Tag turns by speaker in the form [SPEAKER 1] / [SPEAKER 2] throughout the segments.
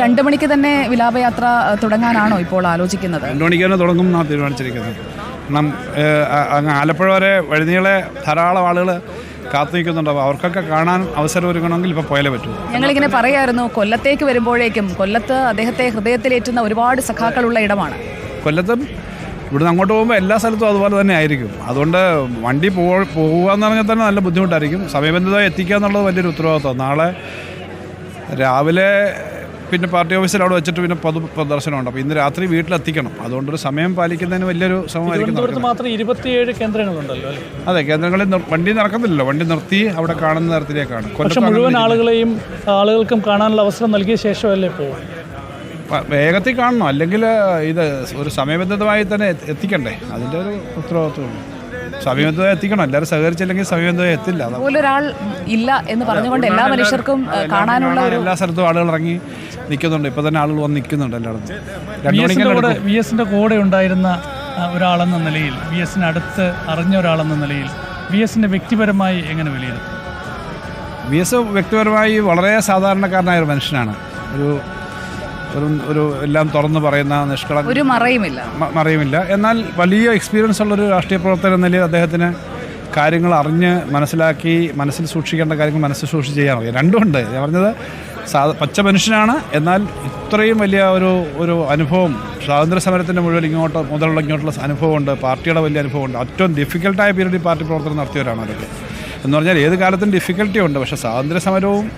[SPEAKER 1] രണ്ട് മണിക്ക് തന്നെ വിലാപയാത്ര തുടങ്ങാനാണോ ഇപ്പോൾ ആലോചിക്കുന്നത്?
[SPEAKER 2] രണ്ടു മണിക്ക് തന്നെ തുടങ്ങും എന്നാണ് തീരുമാനിച്ചിരിക്കുന്നത്. കാരണം അങ്ങ് ആലപ്പുഴ വരെ വഴുനീളെ ധാരാളം ആളുകൾ കാത്തു നിൽക്കുന്നുണ്ട്. അപ്പോൾ അവർക്കൊക്കെ കാണാൻ അവസരം ഒരുക്കണമെങ്കിൽ ഇപ്പോൾ പോയാലേ പറ്റൂ.
[SPEAKER 1] ഞങ്ങളിങ്ങനെ പറയായിരുന്നു കൊല്ലത്തേക്ക് വരുമ്പോഴേക്കും കൊല്ലത്ത് അദ്ദേഹത്തെ ഹൃദയത്തിലേറ്റുന്ന ഒരുപാട് സഖാക്കളുള്ള ഇടമാണ്.
[SPEAKER 2] കൊല്ലത്തും ഇവിടുന്ന് അങ്ങോട്ട് പോകുമ്പോൾ എല്ലാ സ്ഥലത്തും അതുപോലെ തന്നെ ആയിരിക്കും. അതുകൊണ്ട് വണ്ടി പോ പോകുക എന്ന് പറഞ്ഞാൽ തന്നെ നല്ല ബുദ്ധിമുട്ടായിരിക്കും. സമയബന്ധിതമായി എത്തിക്കുക എന്നുള്ളത് വലിയൊരു ഉത്തരവാദിത്വം. നാളെ രാവിലെ പിന്നെ പാർട്ടി ഓഫീസിൽ അവിടെ വെച്ചിട്ട് പിന്നെ പൊതു പ്രദർശനമുണ്ട്. അപ്പോൾ ഇന്ന് രാത്രി വീട്ടിലെത്തിക്കണം. അതുകൊണ്ടൊരു സമയം പാലിക്കുന്നതിന് വലിയൊരു ശ്രമമായിരിക്കും
[SPEAKER 3] തിരുവനന്തപുരത്ത് മാത്രം ഇരുപത്തിയേഴ് കേന്ദ്രങ്ങളുണ്ടല്ലോ അല്ലേ?
[SPEAKER 2] അതെ കേന്ദ്രങ്ങളിൽ വണ്ടി നടക്കുന്നില്ലല്ലോ. വണ്ടി നിർത്തി അവിടെ കാണുന്ന തരത്തിലേക്കാണ്.
[SPEAKER 3] മുഴുവൻ ആളുകളെയും ആളുകൾക്കും കാണാനുള്ള അവസരം നൽകിയ ശേഷമല്ലേ
[SPEAKER 2] ഇപ്പോൾ വേഗത്തിൽ കാണണം. അല്ലെങ്കിൽ ഇത് ഒരു സമയബന്ധിതമായി തന്നെ എത്തി- എത്തിക്കണ്ടേ? അതിന്റെ ഒരു ഉത്തരവാദിത്വമുണ്ട് സമയബന്ധിതമായി എത്തിക്കണം. എല്ലാവരും സഹകരിച്ചില്ലെങ്കിൽ സമയബന്ധിതമായി എത്തില്ല.
[SPEAKER 1] ഒരാൾ ഇല്ല എന്ന് പറഞ്ഞുകൊണ്ട് എല്ലാ മനുഷ്യർക്കും കാണാനുള്ള
[SPEAKER 2] എല്ലാ സ്ഥലത്തും ആളുകൾ ഇറങ്ങി നിൽക്കുന്നുണ്ട്. ഇപ്പൊ തന്നെ ആളുകൾ വന്ന് നിൽക്കുന്നുണ്ട് എല്ലായിടത്തും.
[SPEAKER 3] വി എസിന്റെ കൂടെ ഉണ്ടായിരുന്ന ഒരാളെന്ന നിലയിൽ വി എസിന് അടുത്ത് അറിഞ്ഞ ഒരാളെന്ന നിലയിൽ വി എസിന്റെ വ്യക്തിപരമായി എങ്ങനെ വിലയിരുത്തും?
[SPEAKER 2] വി എസ് വ്യക്തിപരമായി വളരെ സാധാരണക്കാരനായ ഒരു മനുഷ്യനാണ്. ഒരു ഒരു ഒരു എല്ലാം തുറന്ന് പറയുന്ന നിഷ്കളങ്ക
[SPEAKER 1] ഒരു മറയുമില്ല.
[SPEAKER 2] മറയുമില്ല. എന്നാൽ വലിയ എക്സ്പീരിയൻസ് ഉള്ളൊരു രാഷ്ട്രീയ പ്രവർത്തകൻ എന്ന നിലയിൽ അദ്ദേഹത്തിന് കാര്യങ്ങൾ അറിഞ്ഞ് മനസ്സിലാക്കി മനസ്സിൽ സൂക്ഷിക്കേണ്ട കാര്യങ്ങൾ മനസ്സിൽ സൂക്ഷിച്ച് ചെയ്യാൻ അറിയാം. രണ്ടുമുണ്ട് ഞാൻ പറഞ്ഞത് സാ പച്ച മനുഷ്യനാണ്. എന്നാൽ ഇത്രയും വലിയ ഒരു ഒരു അനുഭവം സ്വാതന്ത്ര്യ സമരത്തിന്റെ മുഴുവൻ ഇങ്ങോട്ട് മുതലുള്ള ഇങ്ങോട്ടുള്ള അനുഭവമുണ്ട് പാർട്ടിയുടെ വലിയ അനുഭവമുണ്ട്. ഏറ്റവും ഡിഫിക്കൽട്ടായ പീരീഡിൽ പാർട്ടി പ്രവർത്തനം നടത്തിയവരാണ് അതൊക്കെ. എന്ന് പറഞ്ഞാൽ ഏത് കാലത്തും ഡിഫിക്കൽട്ടി ഉണ്ട്. പക്ഷേ സ്വാതന്ത്ര്യ സമരവും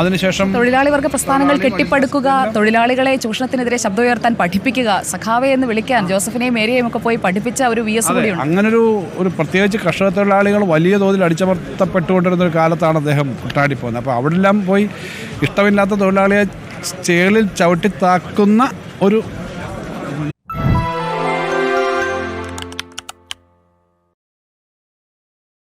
[SPEAKER 2] അതിനുശേഷം
[SPEAKER 1] തൊഴിലാളി വർഗ പ്രസ്ഥാനങ്ങൾ കെട്ടിപ്പടുക്കുക തൊഴിലാളികളെ ചൂഷണത്തിനെതിരെ ശബ്ദം ഉയർത്താൻ പഠിപ്പിക്കുക സഖാവെ എന്ന് വിളിക്കാൻ ജോസഫിനെയും മേരിയെയും ഒക്കെ പോയി പഠിപ്പിച്ച ഒരു വി എസ്
[SPEAKER 2] കൂടി
[SPEAKER 1] കൂടിയുണ്ട്.
[SPEAKER 2] അങ്ങനൊരു ഒരു പ്രത്യേകിച്ച് കർഷക തൊഴിലാളികൾ വലിയ തോതിൽ അടിച്ചമർത്തപ്പെട്ടുകൊണ്ടിരുന്ന ഒരു കാലത്താണ് അദ്ദേഹം കുട്ടാടി പോകുന്നത് അപ്പോൾ അവിടെല്ലാം പോയി ഇഷ്ടമില്ലാത്ത തൊഴിലാളിയെ ചേളിൽ ചവിട്ടി താക്കുന്ന ഒരു